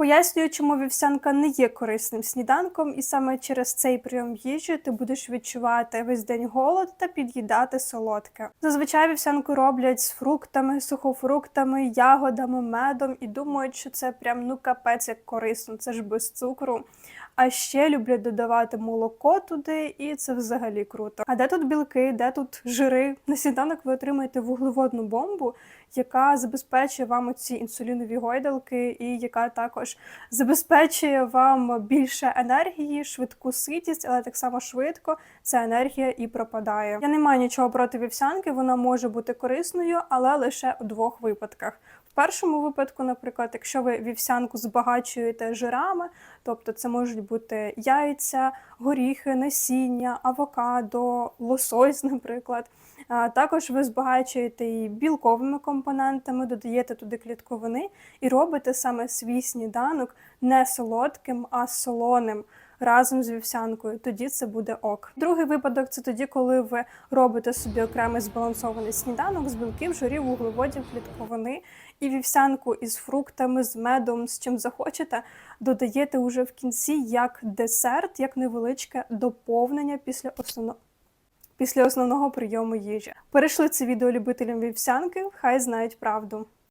Пояснюю, чому вівсянка не є корисним сніданком, і саме через цей прийом їжі ти будеш відчувати весь день голод та під'їдати солодке. Зазвичай вівсянку роблять з фруктами, сухофруктами, ягодами, медом і думають, що це прям ну капець як корисно, це ж без цукру. А ще люблять додавати молоко туди, і це взагалі круто. А де тут білки, де тут жири? На сніданок ви отримаєте вуглеводну бомбу, яка забезпечує вам ці інсулінові гойдалки, і яка також забезпечує вам більше енергії, швидку ситість, але так само швидко ця енергія і пропадає. Я не маю нічого проти вівсянки, вона може бути корисною, але лише у двох випадках. В першому випадку, наприклад, якщо ви вівсянку збагачуєте жирами, тобто це можуть бути яйця, горіхи, насіння, авокадо, лосось, наприклад. Також ви збагачуєте її білковими компонентами, додаєте туди клітковини і робите саме свій сніданок не солодким, а солоним разом з вівсянкою. Тоді це буде ок. Другий випадок це тоді, коли ви робите собі окремий збалансований сніданок з білків, жирів, вуглеводів, клітковини і вівсянку із фруктами, з медом, з чим захочете, додаєте уже в кінці як десерт, як невеличке доповнення після основного. Після основного прийому їжі перейшли це відео любителям вівсянки, хай знають правду.